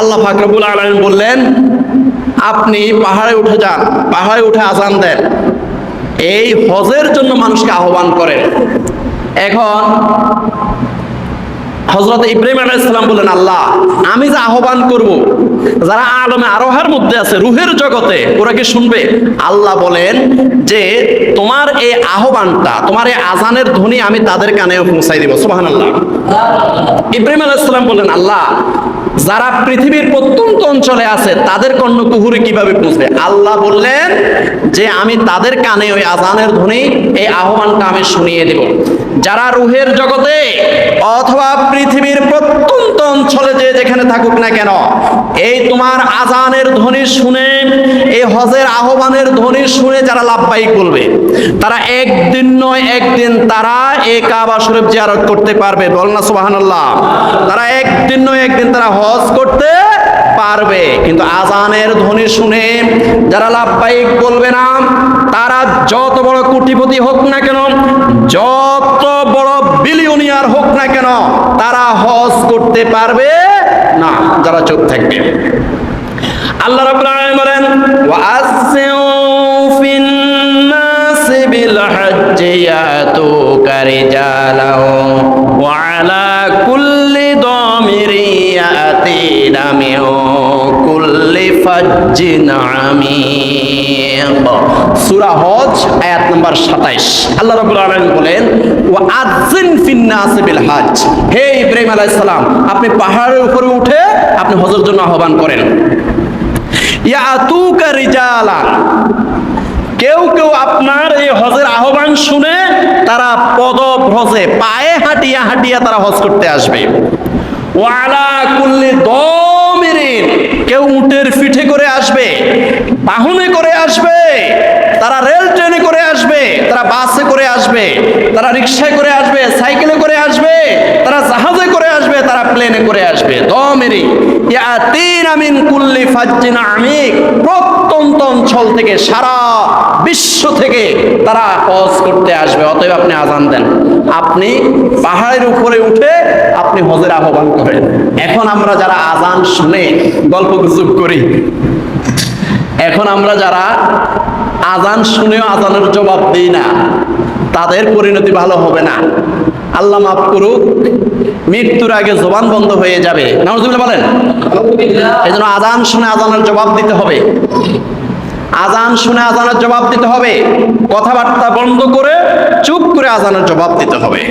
আল্লাহ ফাকরবুল আলম বললেন, আপনি পাহাড়ে উঠে যান, পাহাড়ে উঠে আজান দেন। এই হজের জন্য মানুষকে আহ্বান করেন। এখন হজরত ইব্রাহিম আলাইসালাম বললেন, আল্লাহ, আমি যে আহ্বান করব, যারা আলমে আরোহার মধ্যে আছে, রুহের জগতে, ওরা কি শুনবে? আল্লাহ বলেন যে, তোমার এই আহ্বানটা, তোমার এই আজানের ধ্বনি আমি তাদের কানেও পৌঁছাই দিব। সুবাহান আল্লাহ ইব্রাহিম আলাইসালাম বললেন, আল্লাহ যারা পৃথিবীর প্রত্যন্ত অঞ্চলে আছে, তাদের কর্ণ কুহুরে কীভাবে পৌঁছবে আল্লাহ বললেন যে আমি তাদের কানে ওই আজানের ধ্বনি, এই আহ্বানটা আমি শুনিয়ে দেব। যারা রুহের জগতে অথবা পৃথিবীর প্রত্যন্ত অঞ্চলে যেখানে থাকুক না কেন, এই তোমার আজানের ধ্বনি শুনে, এই হজের আহ্বানের ধ্বনি শুনে যারা লাভবাহিক বলবে তারা একদিন নয়, একদিন তারা এই কাবা শরীফ জিয়ারত করতে পারবে। বল না সুবহানাল্লাহ। তারা একদিন নয়, একদিন তারা হজ করতে পারবে। কিন্তু আজানের ধ্বনি শুনে যারা লাভবাহিক বলবে না, তারা যত বড় কোটিপতি হোক না কেন, যত বড় বিলিয়নিয়ার হোক না কেন, তারা হজ করতে পারবে না, যারা চোখ থাকবে। আল্লাহ রাব্বুল আলামিন বলেন ওয়াসিউ ফিন নাস বিল ওয়া আলা কুল্লি মিন ফাজ্জিন আমিক সূরা হজ, আয়াত নাম্বার 27 আল্লাহ রাব্বুল আলামিন বলেন, ওয়া আযিন ফিন নাস বিল হজ হে ইব্রাহিম আলাইহিস সালাম, আপনি পাহাড়ের উপরে উঠে আপনি জন্য আহ্বান করেন। কেউ কেউ আপনার এই হজের আহ্বান শুনে তারা পদভ্রজে পায়ে হাঁটিয়া হাঁটিয়া তারা হজ করতে আসবে। ওয়ালা দমিরিন কেউ উটের পিঠে করে আসবে বাহনে করে আসবে, তারা রেল ট্রেনে করে আসবে, তারা বাসে করে আসবে, তারা রিক্সায় করে আসবে, সাইকেলে করে আসবে, তারা জাহাজে করে আসবে, তারা প্লেনে করে আসবে। দমেরি আমিন কুল্লি ফাজ্জিন আমিক। প্রত্যন্ত অঞ্চল থেকে, সারা বিশ্ব থেকে তারা হজ করতে আসবে। অতএব আপনি আজান দেন। আপনি পাহাড়ের উপরে উঠে আপনি হজের আহ্বান করেন। এখন আমরা যারা আজান শুনে গল্প গুজব করি এখন আমরা যারা আজান শুনেও আজানের জবাব দিই না তাদের পরিণতি ভালো হবে না। আল্লাহ মাফ করুক মৃত্যুর আগে জবান বন্ধ হয়ে যাবে। বলেন এই জন্য আজান শুনে আজানের জবাব দিতে হবে। আজান শুনে আজানের জবাব দিতে হবে। কথাবার্তা বন্ধ করে চুপ করে আজানের জবাব দিতে হবে।